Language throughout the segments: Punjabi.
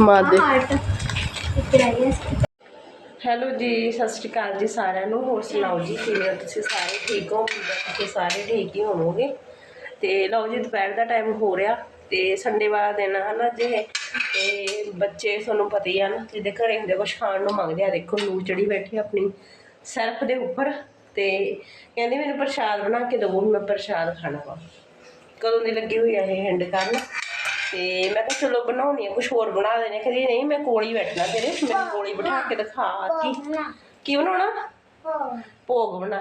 ਮਾਂ ਦੇ। ਹੈਲੋ ਜੀ, ਸਤਿ ਸ਼੍ਰੀ ਅਕਾਲ ਜੀ ਸਾਰਿਆਂ ਨੂੰ। ਹੋਰ ਸੁਣਾਓ ਜੀ, ਕਿਵੇਂ ਹੋ ਤੁਸੀਂ ਸਾਰੇ? ਠੀਕ ਹੋ? ਉਮੀਦ ਸਾਰੇ ਠੀਕ ਹੀ ਹੋਵੋਗੇ। ਤੇ ਲਓ ਜੀ, ਦੁਪਹਿਰ ਦਾ ਟਾਈਮ ਹੋ ਰਿਹਾ ਤੇ ਸੰਡੇ ਵਾਲਾ ਦਿਨ ਹੈ ਨਾ ਜੇ। ਤੇ ਬੱਚੇ ਤੁਹਾਨੂੰ ਪਤਾ ਹੀ ਆ ਨਾ, ਜਿਹਦੇ ਘਰੇ ਹੁੰਦੇ ਕੁਝ ਖਾਣ ਨੂੰ ਮੰਗਦੇ ਆ, ਦੇਖੋ ਲੂ ਚੜੀ ਬੈਠੀ ਆਪਣੀ ਸਰਫ ਦੇ ਉੱਪਰ। ਤੇ ਕਹਿੰਦੀ ਮੈਨੂੰ ਪ੍ਰਸ਼ਾਦ ਬਣਾ ਕੇ ਦਿਓ ਮੈਂ ਪ੍ਰਸ਼ਾਦ ਖਾਣਾ ਵਾ। ਕਦੋਂ ਦੀ ਲੱਗੀ ਹੋਈ ਆ ਇਹ ਹੈਂਡ ਕਰਨ? ਤੇ ਮੈਂ ਕਿਹਾ ਚਲੋ ਬਣਾਉਣੀ ਆ ਕੁਝ ਹੋਰ ਬਣਾ ਦੇਣੇ ਕਹਿੰਦੀ ਨਹੀਂ ਮੈਂ ਕੋਲ ਹੀ ਬੈਠਣਾ ਤੇਰੇ ਮੈਨੂੰ ਕੋਲ ਹੀ ਬਿਠਾ ਕੇ ਦਿਖਾ ਕੀ। ਕੀ ਬਣਾਉਣਾ? ਭੋਗ। ਬਣਾ।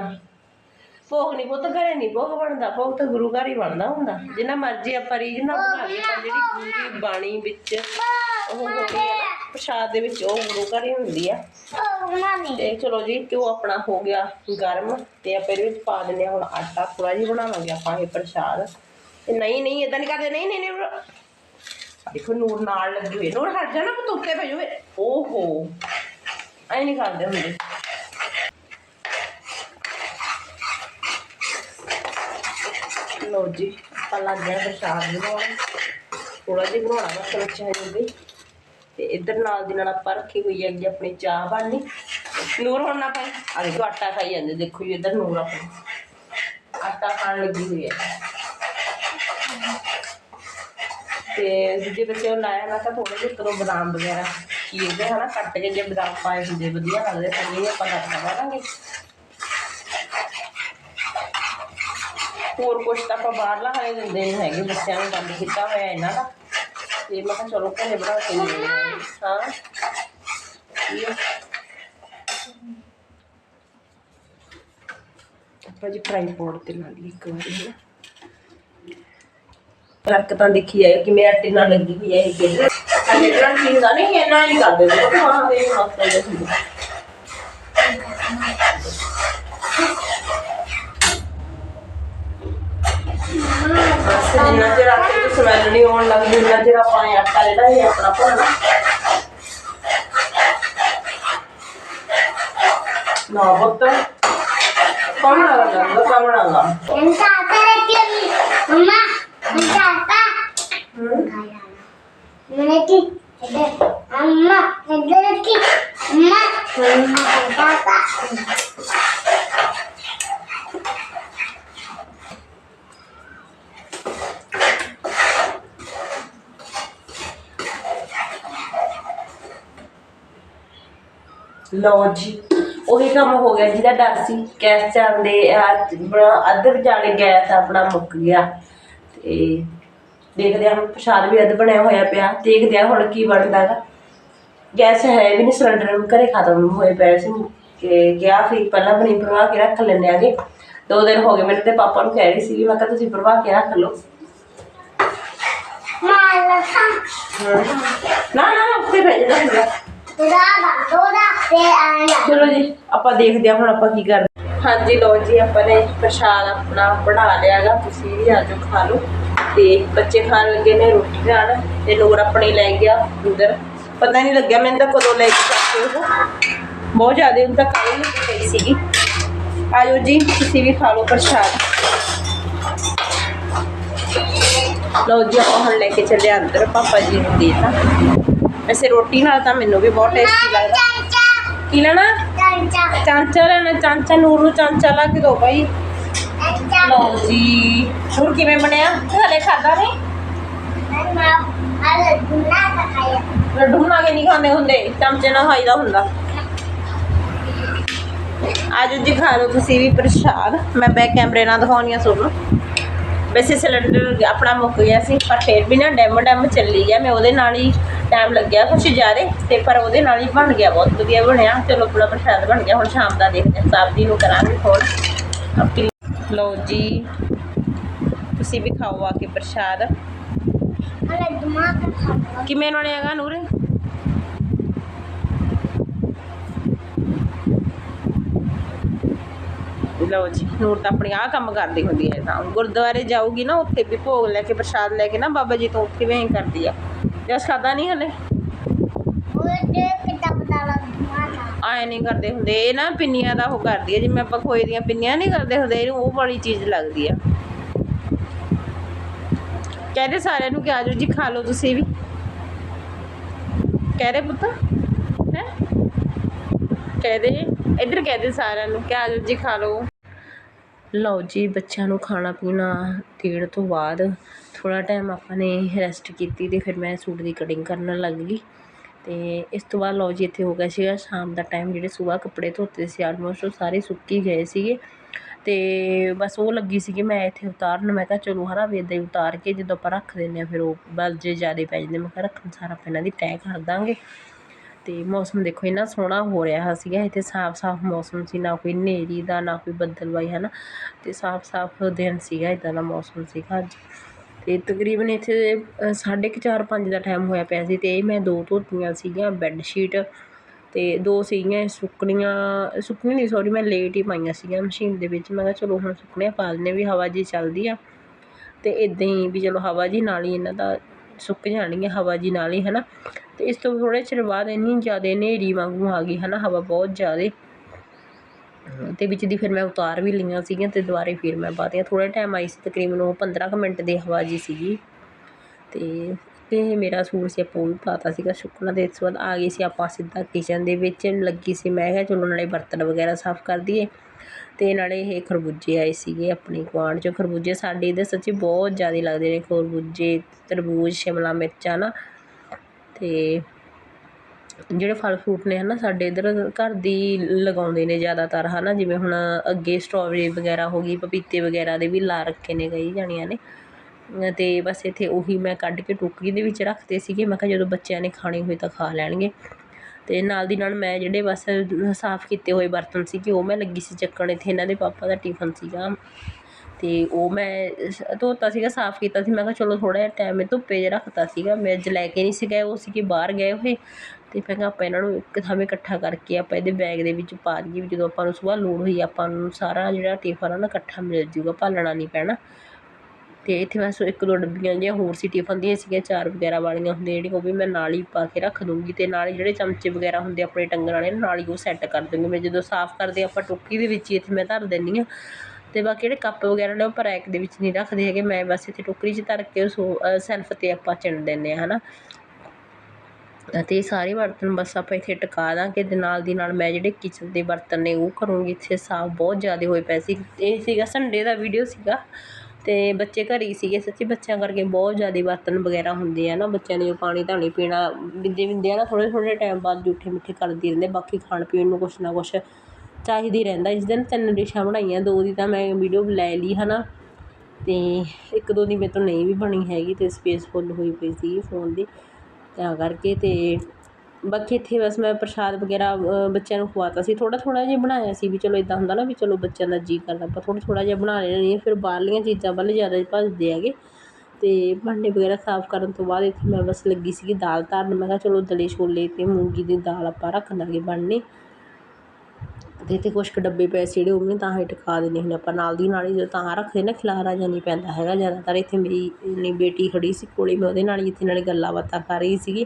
ਭੋਗ ਨਹੀਂ ਪੁੱਤ ਘਰੇ ਨਹੀਂ ਭੋਗ ਬਣਦਾ। ਭੋਗ ਤਾਂ ਗੁਰੂ ਘਰ ਹੀ ਬਣਦਾ ਹੁੰਦਾ। ਜਿੰਨਾ ਮਰਜ਼ੀ ਆਪਾਂ ਰੀਝ ਨਾਲ ਬਣਾ ਲਈਏ ਪਰ ਜਿਹੜੀ ਗੁਰੂ ਦੀ ਬਾਣੀ। ਵਿੱਚ ਉਹ ਹੁੰਦੀ ਹੈ ਪ੍ਰਸ਼ਾਦ ਦੇ ਵਿੱਚ ਉਹ ਗੁਰੂ ਘਰ ਹੀ ਹੁੰਦੀ ਆ। ਤੇ ਚਲੋ ਜੀ ਘਿਓ ਆਪਣਾ ਹੋ ਗਿਆ ਗਰਮ ਤੇ ਆਪਾਂ ਇਹਦੇ ਵਿੱਚ ਪਾ ਦਿੰਦੇ ਹਾਂ ਹੁਣ ਆਟਾ ਥੋੜਾ ਜਿਹਾ ਬਣਾਵਾਂਗੇ ਆਪਾਂ ਇਹ ਪ੍ਰਸ਼ਾਦ। ਨਹੀਂ ਨਹੀਂ ਇਦਾਂ ਨਹੀਂ ਕਰਦੇ। ਨਹੀਂ ਨਹੀਂ ਦੇਖੋ, ਨੂਰ ਨਾਲ ਲੱਗੀ ਹੋਈ ਨੂਰ ਹਟ ਜਾਣਾ ਪੁੱਤ ਉੱਤੇ ਪਈ ਹੋਵੇ ਓਹੋ, ਐ ਨਹੀਂ ਕਰਦੇ ਹੁੰਦੇ। ਲੋ ਜੀ, ਆਪਾਂ ਲੱਗ ਗਿਆ ਪ੍ਰਸ਼ਾਦ ਬਣਾਉਣ। ਥੋੜਾ ਜਿਹਾ ਬਣਾਉਣਾ ਬਸ ਬੱਚਾ ਹੋ ਗਈ। ਤੇ ਇੱਧਰ ਨਾਲ ਦੀ ਨਾਲ ਆਪਾਂ ਰੱਖੀ ਹੋਈ ਹੈਗੀ ਆਪਣੀ ਚਾਹ ਬਣਨੀ ਨੂਰ ਹੁਣ ਨਾ ਪਾਈ। ਆ ਦੇਖੋ, ਆਟਾ ਖਾਈ ਜਾਂਦੇ। ਦੇਖੋ ਜੀ, ਇੱਧਰ ਨੂਰ ਆਪਣੀ। ਆਟਾ ਖਾਣ ਲੱਗੀ ਹੋਈ ਹੈ। ਤੇ ਦੂਜੇ ਬੱਚੇ ਨੂੰ ਲਾਇਆ, ਮੈਂ ਕਿਹਾ ਥੋੜੇ ਜਿਹੇ ਕਰੋ ਬਦਾਮ ਵਗੈਰਾ। ਚੀਰਦੇ ਹਨਾ, ਕੱਟ ਕੇ ਜੇ ਬਦਾਮ ਪਾਏ ਹੁੰਦੇ, ਵਧੀਆ ਲੱਗਦੇ ਤਾਂ ਆਪਾਂ ਕੱਟ ਕਰਾਂਗੇ ਹੋਰ ਕੁਛ ਤਾਂ ਆਪਾਂ ਬਾਹਰਲਾ ਹਾਲੇ ਦਿੰਦੇ ਨਹੀਂ ਹੈਗੇ, ਬੱਚਿਆਂ ਨੂੰ ਬੰਦ ਕੀਤਾ ਹੋਇਆ ਇਹਨਾਂ ਦਾ। ਤੇ ਮੈਂ ਕਿਹਾ ਚਲੋ ਘਰੇ ਬਣਾ ਕੇ ਦੇ ਦਿੰਦੇ ਹਾਂ। ਆਪਾਂ ਜੀ ਫਰਾਈ ਪੋੜ ਤੇ ਲਾ ਲਈ ਇੱਕ ਵਾਰੀ। ਹੈ ਰੱਖ ਤਾਂ ਦੇਖੀ ਆਏ ਕਿ ਮੇਰਾ ਆਟੇ ਨਾਲ ਲੱਗੀ ਹੋਈ ਹੈ ਇਹ ਕਿ ਅਜੇ ਜਿਹੜਾ ਚੀਜ਼ ਦਾ ਨਹੀਂ ਇੰਨਾ ਨਹੀਂ ਕਰਦੇ ਉਹ ਹਾਂ ਦੇ ਹੱਥ ਦੇ ਸੀ ਬਸ ਜਿੰਨਾ ਚਿਰ ਆਟੇ ਤੋਂ ਸਮੈਲ ਨਹੀਂ ਆਉਣ ਲੱਗਦੀ ਉਨਾ ਚਿਰ ਆਪਾਂ ਇਹ ਆਟਾ ਜਿਹੜਾ ਇਹ ਆਪਣਾ ਭੁੰਨਣਾ। ਨਾ ਬੱਤ ਕੌਣ ਆ ਰਿਹਾ ਕੌਣ നിനക്ക് എന്റെ അമ്മ ਜੀ ਉਹੀ ਕੰਮ ਹੋ ਗਿਆ ਜਿਹਦਾ ਡਰ ਸੀ ਗੈਸ ਚੱਲਦੇ ਆ ਅੱਧ ਵਿਚਾਲੇ ਗੈਸ ਆਪਣਾ ਮੁੱਕ ਗਿਆ ਤੇ ਦੇਖਦੇ ਹੁਣ ਪ੍ਰਸ਼ਾਦ ਵੀ ਅੱਧ ਬਣਿਆ ਹੋਇਆ ਪਿਆ ਦੇਖਦੇ ਹਾਂ ਹੁਣ ਕੀ ਬਣਦਾਗਾ ਗੈਸ ਹੈ ਵੀ ਨਹੀਂ ਸਿਲੰਡਰ ਘਰੇ ਖਤਮ ਹੋਏ ਪਏ ਸੀ। ਕਿ ਗਿਆ ਫਿਰ ਪਹਿਲਾਂ ਬਣੀ ਭਰਵਾ ਕੇ ਰੱਖ ਲੈਂਦੇ ਆਗੇ ਦੋ ਦਿਨ ਹੋ ਗਏ ਮੈਨੂੰ ਤੇ ਪਾਪਾ ਨੂੰ ਕਹਿ ਰਹੀ ਸੀ ਮੈਂ ਕਿਹਾ ਤੁਸੀਂ ਭਰਵਾ ਕੇ ਰੱਖ ਲਓ। ਨਾ ਨਾ ਨਾ ਉੱਥੇ ਭੇਜ ਆਣਾ ਚਲੋ ਜੀ ਆਪਾਂ ਦੇਖਦੇ ਹਾਂ ਹੁਣ ਆਪਾਂ ਕੀ ਕਰਦੇ। ਹਾਂਜੀ ਲੋ ਜੀ, ਆਪਾਂ ਨੇ ਪ੍ਰਸ਼ਾਦ ਆਪਣਾ ਬਣਾ ਲਿਆਗਾ ਤੁਸੀਂ ਵੀ ਆ ਖਾ ਲਓ। ਤੇ ਬੱਚੇ ਖਾਣ ਲੱਗੇ ਨੇ ਰੋਟੀ ਨਾਲ, ਤੇ ਨੂਰ ਆਪਣੀ ਲੈ ਗਿਆ ਅੰਦਰ। ਪਤਾ ਨਹੀਂ ਲੱਗਿਆ, ਮੈਨੂੰ ਤਾਂ ਕਦੋਂ ਲੈ ਕੇ ਜਾਂਦੇ ਉਹ। ਬਹੁਤ ਜ਼ਿਆਦਾ ਹੁਣ ਤਾਂ ਕਾਹਲੀ ਲੱਗੀ ਪਈ ਸੀਗੀ। ਆਜੋ ਜੀ, ਤੁਸੀਂ ਵੀ ਖਾ ਲਓ ਪ੍ਰਸ਼ਾਦ। ਲਓ ਜੀ, ਆਪਾਂ ਹੁਣ ਲੈ ਕੇ ਚੱਲੇ ਅੰਦਰ, ਪਾਪਾ ਜੀ ਨੂੰ ਦੇਤਾ ਵੈਸੇ ਰੋਟੀ ਨਾਲ ਤਾਂ ਮੈਨੂੰ ਵੀ ਬਹੁਤ ਟੇਸਟੀ ਲੱਗਦਾ। ਕੀ ਲੈਣਾ? ਚਾਂਚਾ ਲੈਣਾ ਚਾਂਚਾ ਨੂਰ ਨੂੰ ਚਾਂਚਾ ਲਾ ਕੇ ਦੋ ਭਾਈ ਲਓ ਜੀ ਹੁਣ ਕਿਵੇਂ ਬਣਿਆ? ਹਲੇ ਖਾਦਾ ਨਹੀਂ? ਲੱਡੂ ਬਣਾ ਕੇ ਨਹੀਂ ਖਾਂਦੇ ਹੁੰਦੇ, ਚਮਚੇ ਨਾਲ ਖਾਈਦਾ ਹੁੰਦਾ। ਆਜੋ ਜੀ, ਖਾ ਲਓ ਤੁਸੀਂ ਵੀ ਪ੍ਰਸ਼ਾਦ। ਮੈਂ ਬੈਕ ਕੈਮਰੇ ਨਾਲ ਦਿਖਾਉਣੀ ਆ ਤੁਹਾਨੂੰ ਵੈਸੇ ਸਿਲੰਡਰ ਆਪਣਾ ਮੁੱਕ ਗਿਆ ਸੀ ਪਰ ਫਿਰ ਵੀ ਨਾ ਡੈਮ ਡੈਮ ਚੱਲੀ ਗਿਆ ਮੈਂ ਉਹਦੇ ਨਾਲ ਹੀ ਟਾਈਮ ਲੱਗਿਆ ਕੁਛ ਜ਼ਿਆਦੇ ਤੇ ਪਰ ਉਹਦੇ ਨਾਲ ਹੀ ਬਣ ਗਿਆ ਬਹੁਤ ਵਧੀਆ ਬਣਿਆ ਚਲੋ ਆਪਣਾ ਪ੍ਰਸ਼ਾਦ ਬਣ ਗਿਆ ਹੁਣ ਸ਼ਾਮ ਦਾ ਦੇਖਦੇ ਹਾਂ ਸਬਜ਼ੀ ਨੂੰ ਕਰਾਂਗੇ ਫੋਨ ਲਓ ਜੀ ਤੁਸੀਂ ਵੀ ਖਾਓ ਆ ਕੇ ਪ੍ਰਸ਼ਾਦ। ਕਿਵੇਂ ਬਣਿਆਗਾ ਨੂਰੇ? ਲਓ ਜੀ। ਨੂਰ ਤਾਂ ਆਪਣੀ ਆਹ ਕੰਮ ਕਰਦੀ ਹੁੰਦੀ ਹੈ ਤਾਂ ਗੁਰਦੁਆਰੇ ਜਾਊਗੀ ਨਾ, ਉੱਥੇ ਵੀ ਭੋਗ ਲੈ ਕੇ, ਪ੍ਰਸ਼ਾਦ ਲੈ ਕੇ ਨਾ ਬਾਬਾ ਜੀ ਤੋਂ, ਉੱਥੇ ਵੀ ਐਂ ਕਰਦੀ ਆ। ਜਸ ਖਾਦਾ ਨਹੀਂ ਹਲੇ ਆਏ ਨਹੀਂ ਕਰਦੇ ਹੁੰਦੇ। ਇਹ ਨਾ ਪਿੰਨੀਆਂ ਦਾ ਉਹ ਕਰਦੀ ਹੈ ਜਿਵੇਂ ਆਪਾਂ ਖੋਏ ਦੀਆਂ ਪਿੰਨੀਆਂ ਨਹੀਂ ਕਰਦੇ ਹੁੰਦੇ, ਇਹਨੂੰ ਉਹ ਵਾਲੀ ਚੀਜ਼ ਲੱਗਦੀ ਆ। ਕਹਿੰਦੇ ਸਾਰਿਆਂ ਨੂੰ ਕਿ ਆਜੋ ਜੀ, ਖਾ ਲਓ ਤੁਸੀਂ ਵੀ। ਕਹਿ ਰਹੇ ਪੁੱਤ, ਹੈ? ਕਹਿ ਦੇ ਇੱਧਰ ਕਹਿ ਸਾਰਿਆਂ ਨੂੰ ਕਿ ਆਜੋ ਜੀ, ਖਾ ਲਓ। ਲਓ ਜੀ, ਬੱਚਿਆਂ ਨੂੰ ਖਾਣਾ ਪੀਣਾ ਦੇਣ ਤੋਂ ਬਾਅਦ ਥੋੜ੍ਹਾ ਟਾਈਮ ਆਪਾਂ ਨੇ ਰੈਸਟ ਕੀਤੀ ਅਤੇ ਫਿਰ ਮੈਂ ਸੂਟ ਦੀ ਕਟਿੰਗ ਕਰਨ ਲੱਗ ਗਈ। ਅਤੇ ਇਸ ਤੋਂ ਬਾਅਦ ਲਓ ਜੀ, ਇੱਥੇ ਹੋ ਗਿਆ ਸੀਗਾ ਸ਼ਾਮ ਦਾ ਟਾਈਮ ਜਿਹੜੇ ਸੁਬਾਹ ਕੱਪੜੇ ਧੋਤੇ ਸੀ ਆਲਮੋਸਟ ਉਹ ਸਾਰੇ ਸੁੱਕ ਹੀ ਗਏ ਸੀਗੇ। ਅਤੇ ਬਸ ਉਹ ਲੱਗੀ ਸੀਗੀ, ਮੈਂ ਇੱਥੇ ਉਤਾਰਨ, ਮੈਂ ਕਿਹਾ ਚਲੋ ਹਨਾ ਵੀ ਇੱਦਾਂ ਹੀ ਉਤਾਰ ਕੇ ਜਦੋਂ ਆਪਾਂ ਰੱਖ ਦਿੰਦੇ ਹਾਂ, ਫਿਰ ਉਹ ਬਲ ਜੇ ਜ਼ਿਆਦਾ ਪੈ ਜਾਂਦੇ, ਮੈਂ ਕਿਹਾ ਰੱਖਣ ਸਾਰਾ ਆਪਾਂ ਇਹਨਾਂ ਦੀ ਤੈਅ ਕਰ ਦਾਂਗੇ। ਅਤੇ ਮੌਸਮ ਦੇਖੋ ਇੰਨਾ ਸੋਹਣਾ ਹੋ ਰਿਹਾ ਸੀਗਾ, ਇੱਥੇ ਸਾਫ਼-ਸਾਫ਼ ਮੌਸਮ ਸੀ, ਨਾ ਕੋਈ ਹਨੇਰੀ ਦਾ, ਨਾ ਕੋਈ ਬੱਦਲਵਾਈ ਹੈ ਨਾ ਅਤੇ ਸਾਫ਼-ਸਾਫ਼ ਦਿਨ ਸੀਗਾ ਇੱਦਾਂ ਦਾ ਮੌਸਮ ਸੀਗਾ ਅੱਜ। ਅਤੇ ਤਕਰੀਬਨ ਇੱਥੇ ਸਾਢੇ ਕੁ ਚਾਰ ਪੰਜ ਦਾ ਟਾਈਮ ਹੋਇਆ ਪਿਆ ਸੀ ਅਤੇ ਇਹ ਮੈਂ ਦੋ ਧੋਤੀਆਂ ਸੀਗੀਆਂ ਬੈੱਡ ਸ਼ੀਟ ਤੇ ਦੋ ਸੀਗੀਆਂ ਸੁੱਕਣੀਆਂ ਸੁੱਕਣੀ ਨਹੀਂ ਸੋਰੀ ਮੈਂ ਲੇਟ ਹੀ ਪਾਈਆਂ ਸੀਗੀਆਂ ਮਸ਼ੀਨ ਦੇ ਵਿੱਚ। ਮੈਂ ਕਿਹਾ ਚਲੋ ਹੁਣ ਸੁੱਕਣੀਆਂ ਪਾ ਦਿੰਦੇ ਵੀ ਹਵਾ ਜੀ ਚੱਲਦੀ ਆ। ਅਤੇ ਇੱਦਾਂ ਹੀ ਵੀ ਚਲੋ ਹਵਾ ਜੀ ਨਾਲ ਹੀ ਇਹਨਾਂ ਦਾ ਸੁੱਕ ਜਾਣਗੀਆਂ ਹਵਾ ਜੀ ਨਾਲ ਹੀ ਹੈ ਨਾ ਅਤੇ ਇਸ ਤੋਂ ਥੋੜ੍ਹੇ ਚਿਰ ਬਾਅਦ ਇੰਨੀ ਜ਼ਿਆਦਾ ਹਨੇਰੀ ਵਾਂਗੂ ਆ ਗਈ ਹੈ ਨਾ ਹਵਾ ਬਹੁਤ ਜ਼ਿਆਦਾ। ਅਤੇ ਵਿੱਚ ਦੀ ਫਿਰ ਮੈਂ ਉਤਾਰ ਵੀ ਲਈਆਂ ਸੀਗੀਆਂ ਅਤੇ ਦੁਬਾਰੇ ਫਿਰ ਮੈਂ ਪਾਤੀਆਂ ਥੋੜ੍ਹਾ ਟਾਈਮ ਆਈ ਸੀ ਤਕਰੀਬਨ ਉਹ 15 ਕੁ ਮਿੰਟ ਦੀ ਹਵਾ ਜੀ ਸੀਗੀ। ਅਤੇ ਇਹ ਮੇਰਾ ਸੂਟ ਸੀ, ਆਪਾਂ ਉਹ ਵੀ ਪਾਤਾ ਸੀਗਾ ਸੁੱਕਣਾ ਅਤੇ ਇਸ ਤੋਂ ਬਾਅਦ ਆ ਗਈ ਸੀ ਆਪਾਂ ਸਿੱਧਾ ਕਿਚਨ ਦੇ ਵਿੱਚ। ਲੱਗੀ ਸੀ, ਮੈਂ ਕਿਹਾ ਚਲੋ ਨਾਲੇ ਬਰਤਨ ਵਗੈਰਾ ਸਾਫ਼ ਕਰ ਦਈਏ। ਅਤੇ ਨਾਲੇ ਇਹ ਖਰਬੂਜੇ ਆਏ ਸੀਗੇ ਆਪਣੀ ਗੁਆਂਢ ਚੋਂ। ਖਰਬੂਜੇ ਸਾਡੇ ਇੱਧਰ ਸੱਚੀ ਬਹੁਤ ਜ਼ਿਆਦਾ ਲੱਗਦੇ ਨੇ, ਖਰਬੂਜੇ, ਤਰਬੂਜ, ਸ਼ਿਮਲਾ ਮਿਰਚਾਂ ਨਾ? ਅਤੇ ਜਿਹੜੇ ਫਲ ਫਰੂਟ ਨੇ, ਹੈ ਨਾ, ਸਾਡੇ ਇੱਧਰ ਘਰ ਦੀ ਲਗਾਉਂਦੇ ਨੇ ਜ਼ਿਆਦਾਤਰ, ਹੈ ਨਾ? ਜਿਵੇਂ ਹੁਣ ਅੱਗੇ ਸਟ੍ਰੋਬੇਰੀ ਵਗੈਰਾ ਹੋ ਗਈ, ਪਪੀਤੇ ਵਗੈਰਾ ਦੇ ਵੀ ਲਾ ਰੱਖੇ ਨੇ ਕਈ ਜਾਣੀਆਂ ਨੇ। ਅਤੇ ਬਸ ਇੱਥੇ ਉਹੀ ਮੈਂ ਕੱਢ ਕੇ ਟੋਕਰੀ ਦੇ ਵਿੱਚ ਰੱਖਦੇ ਸੀਗੇ। ਮੈਂ ਕਿਹਾ ਜਦੋਂ ਬੱਚਿਆਂ ਨੇ ਖਾਣੇ ਹੋਏ ਤਾਂ ਖਾ ਲੈਣਗੇ। ਅਤੇ ਨਾਲ ਦੀ ਨਾਲ ਮੈਂ ਜਿਹੜੇ ਬਸ ਸਾਫ਼ ਕੀਤੇ ਹੋਏ ਬਰਤਨ ਸੀਗੇ, ਉਹ ਮੈਂ ਲੱਗੀ ਸੀ ਚੱਕਣ। ਇੱਥੇ ਇਹਨਾਂ ਦੇ ਪਾਪਾ ਦਾ ਟਿਫਨ ਸੀਗਾ। ਅਤੇ ਉਹ ਮੈਂ ਧੋਤਾ ਸੀਗਾ, ਸਾਫ਼ ਕੀਤਾ ਸੀ। ਮੈਂ ਕਿਹਾ ਚਲੋ ਥੋੜ੍ਹਾ ਜਿਹਾ ਟਾਈਮ ਮੈਂ ਧੁੱਪੇ 'ਚ ਰੱਖਤਾ ਸੀਗਾ। ਮੈਂ ਅੱਜ ਲੈ ਕੇ ਨਹੀਂ ਸੀ ਗਏ, ਉਹ ਸੀਗੇ ਬਾਹਰ ਗਏ ਹੋਏ। ਅਤੇ ਮੈਂ ਕਿਹਾ ਆਪਾਂ ਇਹਨਾਂ ਨੂੰ ਇੱਕ ਥਾਵੇਂ ਇਕੱਠਾ ਕਰਕੇ ਆਪਾਂ ਇਹਦੇ ਬੈਗ ਦੇ ਵਿੱਚ ਪਾ ਦਈਏ ਵੀ ਜਦੋਂ ਆਪਾਂ ਨੂੰ ਸੁਬਾਹ ਲੋੜ ਹੋਈ ਆਪਾਂ ਨੂੰ ਸਾਰਾ ਜਿਹੜਾ ਟਿਫਨ ਆ ਨਾ ਇਕੱਠਾ ਮਿਲ ਜੂਗਾ ਭਾਲਣਾ ਨਹੀਂ ਪੈਣਾ। ਅਤੇ ਇੱਥੇ ਬਸ ਇੱਕ ਦੋ ਡੱਬੀਆਂ ਜਿਹੀਆਂ ਹੋਰ ਸੀ ਟਿਫਨ ਦੀਆਂ ਸੀਗੀਆਂ, ਚਾਰ ਵਗੈਰਾ ਵਾਲੀਆਂ ਹੁੰਦੀਆਂ ਜਿਹੜੀਆਂ, ਉਹ ਵੀ ਮੈਂ ਨਾਲ ਹੀ ਪਾ ਕੇ ਰੱਖ ਦੂੰਗੀ ਅਤੇ ਨਾਲ ਹੀ ਜਿਹੜੇ ਚਮਚੇ ਵਗੈਰਾ ਹੁੰਦੇ ਆਪਣੇ ਟੰਗਣ ਵਾਲੇ ਨਾਲ ਹੀ ਉਹ ਸੈੱਟ ਕਰ ਦੂੰਗੀ ਮੈਂ ਜਦੋਂ ਸਾਫ਼ ਕਰਦੇ ਆਪਾਂ ਟੋਕਰੀ ਦੇ ਵਿੱਚ ਹੀ ਇੱਥੇ ਮੈਂ ਧਰ ਦਿੰਦੀ ਹਾਂ ਅਤੇ ਬਾਕੀ ਜਿਹੜੇ ਕੱਪ ਵਗੈਰਾ ਨੇ ਉਹ ਆਪਾਂ ਰੈਕ ਦੇ ਵਿੱਚ ਨਹੀਂ ਰੱਖਦੇ ਹੈਗੇ, ਮੈਂ ਬਸ ਇੱਥੇ ਟੋਕਰੀ 'ਚ ਧਰ ਕੇ ਸੋ ਸੈਲਫ ਤੇ ਆਪਾਂ ਚਿਣ ਦਿੰਦੇ ਹਾਂ ਹੈ ਨਾ ਅਤੇ ਇਹ ਸਾਰੇ ਬਰਤਨ ਬਸ ਆਪਾਂ ਇੱਥੇ ਟਿਕਾ ਦਾਂਗੇ ਅਤੇ ਨਾਲ ਦੀ ਨਾਲ ਮੈਂ ਜਿਹੜੇ ਕਿਚਨ ਦੇ ਬਰਤਨ ਨੇ ਉਹ ਕਰੂੰਗੀ, ਇੱਥੇ ਸਾਫ਼ ਬਹੁਤ ਜ਼ਿਆਦਾ ਹੋਏ ਪਏ ਸੀ। ਇਹ ਸੀਗਾ ਸੰਡੇ ਦਾ ਵੀਡੀਓ ਸੀਗਾ। ਅਤੇ ਬੱਚੇ ਘਰ ਹੀ ਸੀਗੇ ਸੱਚੀ ਬੱਚਿਆਂ ਕਰਕੇ ਬਹੁਤ ਜ਼ਿਆਦਾ ਬਰਤਨ ਵਗੈਰਾ ਹੁੰਦੇ ਆ ਨਾ, ਬੱਚਿਆਂ ਨੇ ਪਾਣੀ ਧਾਣੀ ਪੀਣਾ, ਵਿੰਦੇ ਵਿੰਦੇ ਆ ਨਾ ਥੋੜ੍ਹੇ ਥੋੜ੍ਹੇ ਟਾਈਮ ਬਾਅਦ ਜੂਠੇ ਮਿੱਠੇ ਕਰਦੇ ਰਹਿੰਦੇ, ਬਾਕੀ ਖਾਣ ਪੀਣ ਨੂੰ ਕੁਛ ਨਾ ਕੁਛ ਚਾਹੀਦਾ ਹੀ ਰਹਿੰਦਾ। ਇਸ ਦਿਨ ਤਿੰਨ ਡਿਸ਼ਾਂ ਬਣਾਈਆਂ, ਦੋ ਦੀ ਤਾਂ ਮੈਂ ਵੀਡੀਓ ਲੈ ਲਈ ਹੈ ਨਾ ਅਤੇ ਇੱਕ ਦੋ ਦੀ ਮੇਰੇ ਤੋਂ ਨਹੀਂ ਵੀ ਬਣੀ ਹੈਗੀ ਅਤੇ ਸਪੇਸ ਫੁੱਲ ਹੋਈ ਪਈ ਸੀਗੀ ਫੋਨ ਦੀ, ਤਾਂ ਕਰਕੇ ਅਤੇ ਬਾਕੀ ਇੱਥੇ ਬਸ ਮੈਂ ਪ੍ਰਸ਼ਾਦ ਵਗੈਰਾ ਬੱਚਿਆਂ ਨੂੰ ਖਵਾਤਾ ਸੀ। ਥੋੜ੍ਹਾ ਥੋੜ੍ਹਾ ਜਿਹਾ ਬਣਾਇਆ ਸੀ ਵੀ ਚਲੋ ਇੱਦਾਂ ਹੁੰਦਾ ਨਾ ਵੀ ਚਲੋ ਬੱਚਿਆਂ ਦਾ ਜੀ ਕਰਦਾ। ਆਪਾਂ ਥੋੜ੍ਹਾ ਥੋੜ੍ਹਾ ਜਿਹਾ ਬਣਾ ਲੈਣੀ ਫਿਰ ਬਾਹਰਲੀਆਂ ਚੀਜ਼ਾਂ ਵੱਲ ਜ਼ਿਆਦਾ ਭੱਜਦੇ ਹੈਗੇ। ਅਤੇ ਭਾਂਡੇ ਵਗੈਰਾ ਸਾਫ਼ ਕਰਨ ਤੋਂ ਬਾਅਦ ਇੱਥੇ ਮੈਂ ਬਸ ਲੱਗੀ ਸੀਗੀ ਦਾਲ ਧਰਨ। ਮੈਂ ਕਿਹਾ ਚਲੋ ਦਲੇ ਛੋਲੇ ਅਤੇ ਮੂੰਗੀ ਦੀ ਦਾਲ ਆਪਾਂ ਰੱਖ ਦਾਂਗੇ ਬਣਨੀ। ਅਤੇ ਇੱਥੇ ਕੁਛ ਕੁ ਡੱਬੇ ਪਏ ਸੀ ਜਿਹੜੇ ਉਹ ਵੀ ਤਾਂ ਹੀ ਟਿਕਾ ਦਿੰਦੇ ਹੁੰਦੇ। ਆਪਾਂ ਨਾਲ ਦੀ ਨਾਲ ਹੀ ਜਦੋਂ ਤਾਂ ਰੱਖਦੇ ਨਾ, ਖਿਲਾਰਾ ਜਾਂ ਨਹੀਂ ਪੈਂਦਾ ਹੈਗਾ ਜ਼ਿਆਦਾਤਰ। ਇੱਥੇ ਮੇਰੀ ਇੰਨੀ ਬੇਟੀ ਖੜੀ ਸੀ ਕੋਲੇ, ਮੈਂ ਉਹਦੇ ਨਾਲ ਹੀ ਇੱਥੇ ਨਾਲੇ ਗੱਲਾਂ ਬਾਤਾਂ ਕਰ ਰਹੀ ਸੀਗੀ।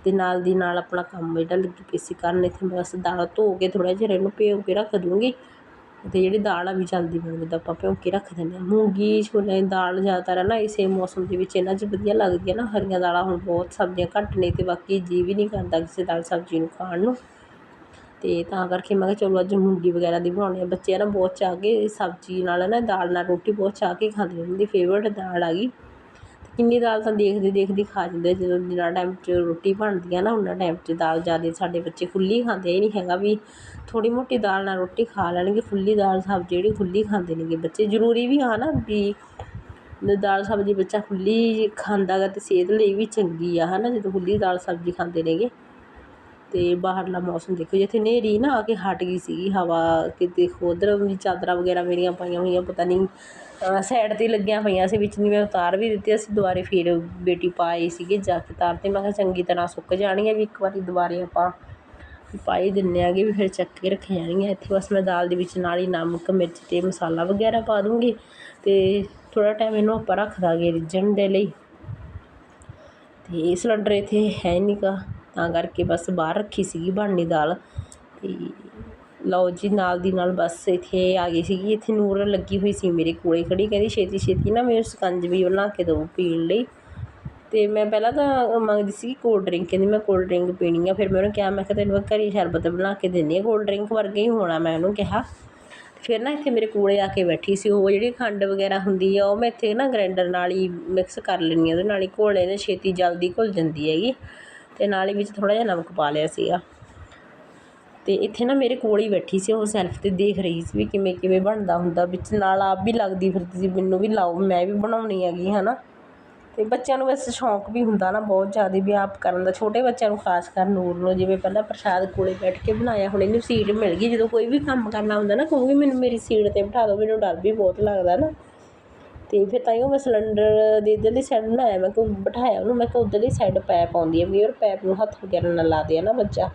ਅਤੇ ਨਾਲ ਦੀ ਨਾਲ ਆਪਣਾ ਕੰਮ ਜਿਹੜਾ ਲੱਗੀ ਪਈ ਸੀ ਕਰਨ, ਇੱਥੇ ਮੈਂ ਬਸ ਦਾਲ ਧੋ ਕੇ ਥੋੜ੍ਹਾ ਜਿਹਾ ਇਹਨੂੰ ਭਿਓ ਕੇ ਰੱਖ ਦੂੰਗੀ ਅਤੇ ਜਿਹੜੀ ਦਾਲ ਆ ਵੀ ਜਲਦੀ ਬਣ ਜਾਂਦਾ ਆਪਾਂ ਭਿਓ ਕੇ ਰੱਖ ਦਿੰਦੇ ਹਾਂ। ਮੂੰਗੀ, ਛੋਲਿਆਂ ਦੀ ਦਾਲ ਜ਼ਿਆਦਾਤਰ ਹੈ ਨਾ, ਇਸੇ ਮੌਸਮ ਦੇ ਵਿੱਚ ਇਹਨਾਂ 'ਚ ਵਧੀਆ ਲੱਗਦੀ ਹੈ ਨਾ। ਹਰੀਆਂ ਦਾਲਾਂ ਹੁਣ ਬਹੁਤ ਸਬਜ਼ੀਆਂ ਘੱਟ ਨੇ ਅਤੇ ਬਾਕੀ ਜੀ ਵੀ ਨਹੀਂ ਕਰਦਾ ਕਿਸੇ ਦਾਲ ਸਬਜ਼ੀ ਨੂੰ ਖਾਣ ਨੂੰ। ਅਤੇ ਤਾਂ ਕਰਕੇ ਮੈਂ ਕਿਹਾ ਚਲੋ ਅੱਜ ਮੂੰਗੀ ਵਗੈਰਾ ਦੀ ਬਣਾਉਣੀ ਆ। ਬੱਚੇ ਨਾ ਬਹੁਤ ਚਾਹ ਕੇ ਸਬਜ਼ੀ ਨਾਲ ਨਾ, ਦਾਲ ਨਾਲ ਰੋਟੀ ਬਹੁਤ ਚਾਹ ਕੇ ਖਾਂਦੇ ਉਹਨਾਂ ਦੀ ਫੇਵਰਟ ਦਾਲ ਆ ਗਈ। ਕਿੰਨੀ ਦਾਲ ਤਾਂ ਦੇਖਦੇ ਦੇਖਦੇ ਖਾ ਜਾਂਦੇ ਜਦੋਂ ਜਿੰਨਾ ਟਾਈਮ 'ਚ ਰੋਟੀ ਬਣਦੀ ਆ ਨਾ ਉਹਨਾਂ ਟਾਈਮ 'ਚ ਦਾਲ ਜ਼ਿਆਦਾ ਸਾਡੇ ਬੱਚੇ ਖੁੱਲ੍ਹੀ ਖਾਂਦੇ ਇਹ ਨਹੀਂ ਹੈਗਾ ਵੀ ਥੋੜ੍ਹੀ ਮੋਟੀ ਦਾਲ ਨਾਲ ਰੋਟੀ ਖਾ ਲੈਣਗੇ। ਖੁੱਲੀ ਦਾਲ ਸਬਜ਼ੀ ਜਿਹੜੀ ਖੁੱਲ੍ਹੀ ਖਾਂਦੇ ਨੇਗੇ ਬੱਚੇ। ਜ਼ਰੂਰੀ ਵੀ ਆ ਨਾ ਵੀ ਦਾਲ ਸਬਜ਼ੀ ਬੱਚਾ ਖੁੱਲ੍ਹੀ ਖਾਂਦਾ ਗਾ ਅਤੇ ਸਿਹਤ ਲਈ ਵੀ ਚੰਗੀ ਆ ਹੈ ਨਾ ਜਦੋਂ ਖੁੱਲ੍ਹੀ ਦਾਲ ਸਬਜ਼ੀ ਖਾਂਦੇ ਨੇਗੇ ਅਤੇ ਬਾਹਰਲਾ ਮੌਸਮ ਦੇਖੋ, ਜਿੱਥੇ ਹਨੇਰੀ ਨਾ ਆ ਕੇ ਹਟ ਗਈ ਸੀਗੀ ਹਵਾ ਕਿ ਦੇਖੋ ਉਧਰ ਵੀ ਚਾਦਰਾਂ ਵਗੈਰਾ ਮੇਰੀਆਂ ਪਾਈਆਂ ਹੋਈਆਂ, ਪਤਾ ਨਹੀਂ ਸਾਈਡ ਤੇ ਲੱਗੀਆਂ ਪਈਆਂ ਸੀ, ਵਿੱਚ ਦੀ ਮੈਂ ਉਤਾਰ ਵੀ ਦਿੱਤੀ, ਅਸੀਂ ਦੁਬਾਰੇ ਫਿਰ ਬੇਟੀ ਪਾਈ ਸੀਗੀ ਜਾ ਕੇ ਤਾਰ ਤੇ। ਮੈਂ ਕਿਹਾ ਚੰਗੀ ਤਰ੍ਹਾਂ ਸੁੱਕ ਜਾਣਗੀਆਂ ਵੀ ਇੱਕ ਵਾਰੀ ਦੁਬਾਰੇ ਆਪਾਂ ਪਾ ਹੀ ਦਿੰਦੇ ਆਗੇ ਵੀ ਫਿਰ ਚੱਕ ਕੇ ਰੱਖੀਆਂ ਜਾਣਗੀਆਂ ਇੱਥੇ ਬਸ ਮੈਂ ਦਾਲ ਦੇ ਵਿੱਚ ਨਾਲ ਹੀ ਨਮਕ, ਮਿਰਚ ਅਤੇ ਮਸਾਲਾ ਵਗੈਰਾ ਪਾ ਦੂੰਗੀ ਅਤੇ ਥੋੜ੍ਹਾ ਟਾਈਮ ਇਹਨੂੰ ਆਪਾਂ ਰੱਖ ਦਾਂਗੇ ਰਿੱਝਣ ਦੇ ਲਈ। ਅਤੇ ਸਿਲੰਡਰ ਇੱਥੇ ਹੈ ਨਹੀਂ ਗਾ, ਤਾਂ ਕਰਕੇ ਬਸ ਬਾਹਰ ਰੱਖੀ ਸੀਗੀ ਬਣਨੀ ਦਾਲ। ਅਤੇ ਲਓ ਜੀ, ਨਾਲ ਦੀ ਨਾਲ ਬਸ ਇੱਥੇ ਆ ਗਈ ਸੀਗੀ। ਇੱਥੇ ਨੂਰ ਲੱਗੀ ਹੋਈ ਸੀ ਮੇਰੇ ਕੋਲੇ ਖੜ੍ਹੀ ਕਹਿੰਦੀ ਛੇਤੀ ਛੇਤੀ ਨਾ ਮੈਨੂੰ ਸਕੰਜਵੀ ਬਣਾ ਕੇ ਦਿਓ ਪੀਣ ਲਈ। ਅਤੇ ਮੈਂ ਪਹਿਲਾਂ ਤਾਂ ਮੰਗਦੀ ਸੀ ਕੋਲਡ ਡਰਿੰਕ ਕਹਿੰਦੀ ਮੈਂ ਕੋਲਡ ਡਰਿੰਕ ਪੀਣੀ ਆ। ਫਿਰ ਮੈਂ ਉਹਨੂੰ ਕਿਹਾ, ਮੈਂ ਕਿਹਾ ਤੈਨੂੰ ਮੈਂ ਘਰੇ ਸ਼ਰਬਤ ਬਣਾ ਕੇ ਦਿੰਦੀ ਹਾਂ ਕੋਲਡ ਡਰਿੰਕ ਵਰਗਾ ਹੀ ਹੋਣਾ, ਮੈਂ ਉਹਨੂੰ ਕਿਹਾ। ਫਿਰ ਨਾ ਇੱਥੇ ਮੇਰੇ ਕੋਲੇ ਆ ਕੇ ਬੈਠੀ ਸੀ, ਉਹ ਜਿਹੜੀ ਖੰਡ ਵਗੈਰਾ ਹੁੰਦੀ ਆ, ਉਹ ਮੈਂ ਇੱਥੇ ਨਾ ਗ੍ਰਾਈਂਡਰ ਨਾਲ ਹੀ ਮਿਕਸ ਕਰ ਲੈਂਦੀ ਆ। ਉਹਦੇ ਨਾਲ ਹੀ ਘੋਲੇ ਨੇ ਛੇਤੀ ਜਲਦੀ ਘੁਲ ਜਾਂਦੀ ਹੈਗੀ। ਅਤੇ ਨਾਲ ਹੀ ਵਿੱਚ ਥੋੜ੍ਹਾ ਜਿਹਾ ਨਮਕ ਪਾ ਲਿਆ ਸੀਗਾ। ਅਤੇ ਇੱਥੇ ਨਾ ਮੇਰੇ ਕੋਲ ਹੀ ਬੈਠੀ ਸੀ, ਉਹ ਸੈਲਫ ਤੇ ਦੇਖ ਰਹੀ ਸੀ ਵੀ ਕਿਵੇਂ ਕਿਵੇਂ ਬਣਦਾ ਹੁੰਦਾ, ਵਿੱਚ ਨਾਲ ਆਪ ਵੀ ਲੱਗਦੀ ਫਿਰਦੀ ਸੀ, ਮੈਨੂੰ ਵੀ ਲਾਓ, ਮੈਂ ਵੀ ਬਣਾਉਣੀ ਹੈਗੀ ਹੈ ਨਾ ਅਤੇ ਬੱਚਿਆਂ ਨੂੰ ਵੈਸੇ ਸ਼ੌਂਕ ਵੀ ਹੁੰਦਾ ਨਾ ਬਹੁਤ ਜ਼ਿਆਦਾ ਵੀ ਆਪ ਕਰਨ ਦਾ, ਛੋਟੇ ਬੱਚਿਆਂ ਨੂੰ ਖਾਸ ਕਰ ਨੂਰ ਨੂੰ, ਜਿਵੇਂ ਪਹਿਲਾਂ ਪ੍ਰਸ਼ਾਦ ਕੋਲੇ ਬੈਠ ਕੇ ਬਣਾਇਆ, ਹੁਣ ਇਹਨੂੰ ਸੀਟ ਮਿਲ ਗਈ, ਜਦੋਂ ਕੋਈ ਵੀ ਕੰਮ ਕਰਨਾ ਹੁੰਦਾ ਨਾ ਕਹੂੰਗੀ ਮੈਨੂੰ ਮੇਰੀ ਸੀਟ ਤੇ ਬਿਠਾ ਦਿਓ ਮੈਨੂੰ ਡਰ ਵੀ ਬਹੁਤ ਲੱਗਦਾ ਨਾ। ਅਤੇ ਫਿਰ ਤਾਂ ਹੀ ਉਹ ਮੈਂ ਸਿਲੰਡਰ ਦੇ ਇੱਧਰਲੀ ਸਾਈਡ ਬਣਾਇਆ, ਮੈਂ ਕਿ ਬਿਠਾਇਆ ਉਹਨੂੰ, ਮੈਂ ਕਿ ਉੱਧਰਲੀ ਸਾਈਡ ਪੈਪ ਆਉਂਦੀ ਹੈ, ਵੀ ਉਹ ਪੈਪ ਨੂੰ ਹੱਥ ਵਗੈਰਾ ਨਾਲ ਲਾ ਦੇ ਨਾ ਬੱਚਾ।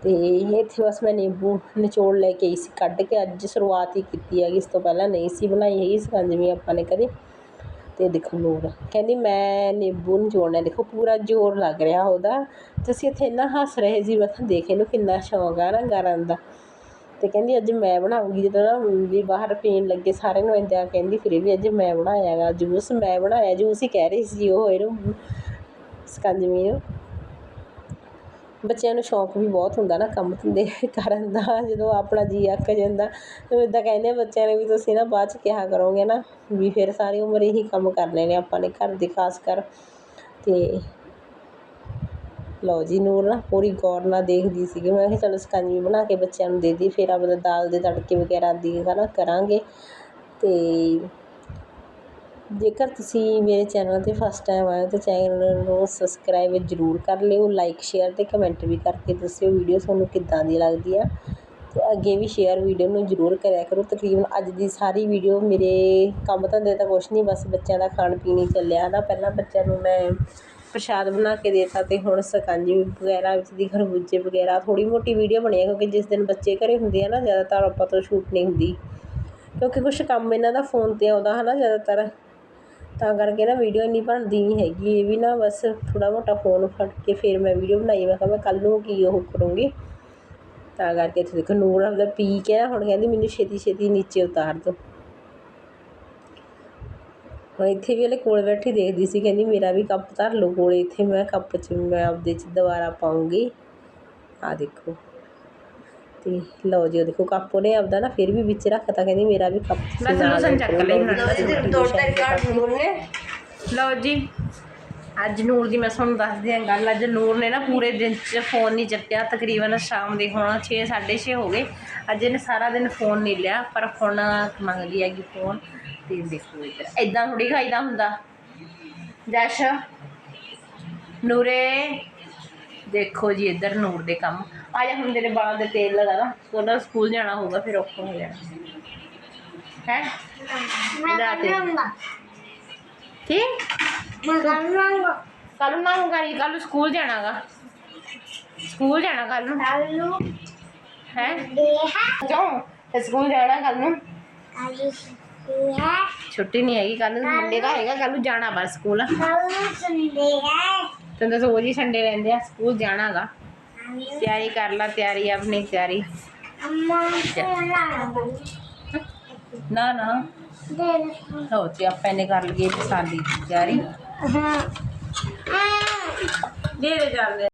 ਅਤੇ ਇੱਥੇ ਬਸ ਮੈਂ ਨਿੰਬੂ, ਨਿਚੋੜ ਲੈ ਕੇ ਆਈ ਸੀ, ਕੱਢ ਕੇ ਅੱਜ ਸ਼ੁਰੂਆਤ ਹੀ ਕੀਤੀ ਹੈਗੀ, ਇਸ ਤੋਂ ਪਹਿਲਾਂ ਨਹੀਂ ਸੀ ਬਣਾਈ ਹੈਗੀ ਸਕੰਜਵੀ ਆਪਾਂ ਨੇ ਕਦੇ। ਅਤੇ ਦੇਖੋ ਨੂਰ ਕਹਿੰਦੀ ਮੈਂ ਨਿੰਬੂ ਨਿਚੋੜਨਾ ਦੇਖੋ ਪੂਰਾ ਜ਼ੋਰ ਲੱਗ ਰਿਹਾ ਉਹਦਾ। ਤੇ ਅਸੀਂ ਇੱਥੇ ਇੰਨਾ ਹੱਸ ਰਹੇ ਸੀ, ਮੈਂ ਕਿਹਾ ਦੇਖ ਇਹਨੂੰ ਕਿੰਨਾ ਸ਼ੌਂਕ ਆ ਨਾ ਕਰਨ ਦਾ। ਅਤੇ ਕਹਿੰਦੀ ਅੱਜ ਮੈਂ ਬਣਾਉਂਗੀ, ਜਦੋਂ ਨਾ ਵੀ ਬਾਹਰ ਪੀਣ ਲੱਗੇ ਸਾਰਿਆਂ ਨੂੰ ਇੰਦਿਆ ਕਹਿੰਦੀ, ਫਿਰ ਵੀ ਅੱਜ ਮੈਂ ਬਣਾਇਆ ਗਾ ਜੂਸ ਮੈਂ ਬਣਾਇਆ, ਜੂਸ ਹੀ ਕਹਿ ਰਹੀ ਸੀ ਉਹ ਇਹਨੂੰ, ਸਕੰਜਵੀ ਨੂੰ। ਬੱਚਿਆਂ ਨੂੰ ਸ਼ੌਂਕ ਵੀ ਬਹੁਤ ਹੁੰਦਾ ਨਾ ਕੰਮ ਧੰਦੇ ਕਰਨ ਦਾ, ਜਦੋਂ ਆਪਣਾ ਜੀਅ ਅੱਕ ਜਾਂਦਾ ਇੱਦਾਂ ਕਹਿੰਦੇ ਬੱਚਿਆਂ ਨੇ ਵੀ ਤੁਸੀਂ ਨਾ ਬਾਅਦ ਚ ਕਿਹਾ ਕਰੋਗੇ ਨਾ ਵੀ ਫਿਰ ਸਾਰੀ ਉਮਰ ਇਹੀ ਕੰਮ ਕਰਨੇ ਨੇ ਆਪਾਂ ਨੇ ਘਰ ਦੇ ਖਾਸ ਕਰ। ਅਤੇ ਲਓ ਜੀ, ਨੂਰ ਨਾ ਪੂਰੀ ਗੌਰ ਨਾਲ ਦੇਖਦੀ ਸੀਗੀ। ਮੈਂ ਕਿਹਾ ਚਲੋ ਸਕੰਜਵੀ ਬਣਾ ਕੇ ਬੱਚਿਆਂ ਨੂੰ ਦੇ ਦੀ, ਫਿਰ ਆਪਦਾ ਦਾਲ ਦੇ ਤੜਕੇ ਵਗੈਰਾ ਦੀ ਹੈ ਨਾ ਕਰਾਂਗੇ। ਅਤੇ ਜੇਕਰ ਤੁਸੀਂ ਮੇਰੇ ਚੈਨਲ ਤੇ ਫਸਟ ਟਾਈਮ ਆਏ ਹੋ ਤਾਂ ਚੈਨਲ ਨੂੰ ਸਬਸਕ੍ਰਾਈਬ ਜ਼ਰੂਰ ਕਰ ਲਿਓ ਲਾਈਕ ਸ਼ੇਅਰ ਅਤੇ ਕਮੈਂਟ ਵੀ ਕਰਕੇ ਦੱਸਿਓ ਵੀਡੀਓ ਤੁਹਾਨੂੰ ਕਿੱਦਾਂ ਦੀ ਲੱਗਦੀ ਆ ਅਤੇ ਅੱਗੇ ਵੀ ਸ਼ੇਅਰ ਵੀਡੀਓ ਨੂੰ ਜ਼ਰੂਰ ਕਰਿਆ ਕਰੋ। ਤਕਰੀਬਨ ਅੱਜ ਦੀ ਸਾਰੀ ਵੀਡੀਓ ਮੇਰੇ ਕੰਮ ਧੰਦੇ ਤਾਂ ਕੁਛ ਨਹੀਂ, ਬਸ ਬੱਚਿਆਂ ਦਾ ਖਾਣ ਪੀਣ ਹੀ ਚੱਲਿਆ ਨਾ। ਪਹਿਲਾਂ ਬੱਚਿਆਂ ਨੂੰ ਮੈਂ ਪ੍ਰਸ਼ਾਦ ਬਣਾ ਕੇ ਦੇਤਾ ਅਤੇ ਹੁਣ ਸਕੰਜੀ ਵਗੈਰਾ ਵਿੱਚ ਦੀ ਖਰਬੂਜੇ ਵਗੈਰਾ ਥੋੜ੍ਹੀ ਮੋਟੀ ਵੀਡੀਓ ਬਣੀ ਹੈ ਕਿਉਂਕਿ ਜਿਸ ਦਿਨ ਬੱਚੇ ਘਰ ਹੁੰਦੇ ਆ ਨਾ, ਜ਼ਿਆਦਾਤਰ ਆਪਾਂ ਤੋਂ ਸ਼ੂਟ ਨਹੀਂ ਹੁੰਦੀ। ਕਿਉਂਕਿ ਕੁਛ ਕੰਮ ਇਹਨਾਂ ਦਾ ਫੋਨ ਤੇ ਆਉਂਦਾ ਹੈ ਨਾ ਜ਼ਿਆਦਾਤਰ। ਤਾਂ ਕਰਕੇ ਨਾ ਵੀਡੀਓ ਇੰਨੀ ਬਣਦੀ ਨਹੀਂ ਹੈਗੀ, ਇਹ ਵੀ ਨਾ ਬਸ ਥੋੜ੍ਹਾ ਮੋਟਾ ਫੋਨ ਫੜ ਕੇ ਫਿਰ ਮੈਂ ਵੀਡੀਓ ਬਣਾਈ, ਮੈਂ ਕਿਹਾ ਮੈਂ ਕੱਲ੍ਹ ਨੂੰ ਕੀ ਉਹ ਕਰੂੰਗੀ। ਤਾਂ ਕਰਕੇ ਇੱਥੇ ਦੇਖੋ ਨੂਰ ਆਪਦਾ ਪੀ ਕੇ ਨਾ ਹੁਣ ਕਹਿੰਦੀ ਮੈਨੂੰ ਛੇਤੀ ਛੇਤੀ ਨੀਚੇ ਉਤਾਰ ਦਿਓ। ਹੁਣ ਇੱਥੇ ਵੀ ਹਲੇ ਕੋਲ ਬੈਠੀ ਦੇਖਦੀ ਸੀ, ਕਹਿੰਦੀ ਮੇਰਾ ਵੀ ਕੱਪ ਧਰ ਲਓ ਕੋਲ, ਇੱਥੇ ਮੈਂ ਕੱਪ 'ਚ ਮੈਂ ਆਪਦੇ 'ਚ ਦੁਬਾਰਾ ਪਾਉਂਗੀ। ਆ ਦੇਖੋ। ਤੇ ਲਓ ਜੀ ਉਹ ਦੇਖੋ ਕੱਪ ਉਹਨੇ ਆਪਦਾ ਨਾ ਫਿਰ ਵੀ ਵਿੱਚ ਰੱਖਤਾ ਕਹਿੰਦੀ ਮੇਰਾ ਵੀ ਕੱਪ ਤੁਸੀਂ ਬਸ ਨਾਲ ਲੂਸਨ ਚੱਕ ਲਈ ਹੁਣ। ਦੋ ਟਾਈਮ ਨੂਰ ਨੇ। ਲਓ ਜੀ ਅੱਜ ਨੂਰ ਦੀ ਮੈਂ ਤੁਹਾਨੂੰ ਦੱਸਦੀ ਹਾਂ ਗੱਲ। ਅੱਜ ਨੂਰ ਨੇ ਨਾ ਪੂਰੇ ਦਿਨ 'ਚ ਫੋਨ ਨਹੀਂ ਚੱਕਿਆ ਤਕਰੀਬਨ ਸ਼ਾਮ ਦੇ ਹੁਣ 6 6:30 ਹੋ ਗਏ। ਅੱਜ ਇਹਨੇ ਸਾਰਾ ਦਿਨ ਫੋਨ ਨਹੀਂ ਲਿਆ ਪਰ ਹੁਣ ਮੰਗਦੀ ਹੈਗੀ ਫੋਨ। ਤੇ ਦੇਖੋ ਇੱਧਰ ਐਦਾਂ ਥੋੜੀ ਖਾਈਦਾ ਹੁੰਦਾ। ਜਸ਼ ਨੂਰੇ ਦੇਖੋ ਜੀ ਇੱਧਰ ਨੂਰ ਦੇ ਕੰਮ। ਆ ਜਾ ਹੁਣ ਤੇਰੇ ਬਾਲਾਂ ਦੇ ਤੇਲ ਲਗਾ ਲਾ। ਉਹਦਾ ਸਕੂਲ ਜਾਣਾ ਹੋਊਗਾ ਫਿਰ ਔਖਾ ਹੋ ਜਾਣਾ। ਹੈ? ਮੈਂ। ਕਰੂੰਗਾ ਠੀਕ ਮੈਂ ਕੱਲ ਨੂੰ ਨਾ ਹੋਊਗਾ ਨਹੀਂ ਕੱਲ ਨੂੰ ਸਕੂਲ ਜਾਣਾਗਾ। ਸਕੂਲ ਜਾਣਾ ਕੱਲ ਨੂੰ। ਕਾਲੂ ਦੇ ਹੈ? ਤੇ ਸਕੂਲ ਜਾਣਾ ਕੱਲ ਨੂੰ। ਕਾਲੂ ਦੇ ਹੈ। ਛੁੱਟੀ ਨਹੀਂ ਹੈਗੀ ਕੱਲ ਨੂੰ ਮੰਡੇ ਦਾ ਹੈਗਾ ਕੱਲ ਨੂੰ ਜਾਣਾ ਬਸ ਸਕੂਲ। ਕਾਲੂ ਸੰਦੇ ਹੈ। ਤੈਨੂੰ ਤਾਂ ਰੋਜ਼ ਹੀ ਸੰਡੇ ਰਹਿੰਦੇ ਆ ਸਕੂਲ ਜਾਣਾਗਾ। ਤਿਆਰੀ ਕਰ ਲੈ ਤਿਆਰੀ ਆਪਣੀ ਤਿਆਰੀ। ਅੰਮਾ ਨਾ ਨਾ। ਲਓ ਜੀ ਆਪਾਂ ਇਹਨੇ ਕਰ ਲਈਏ ਸਾਡੀ ਤਿਆਰੀ। ਹਾਂ। ਦੇ ਦੇ ਚੱਲਦੇ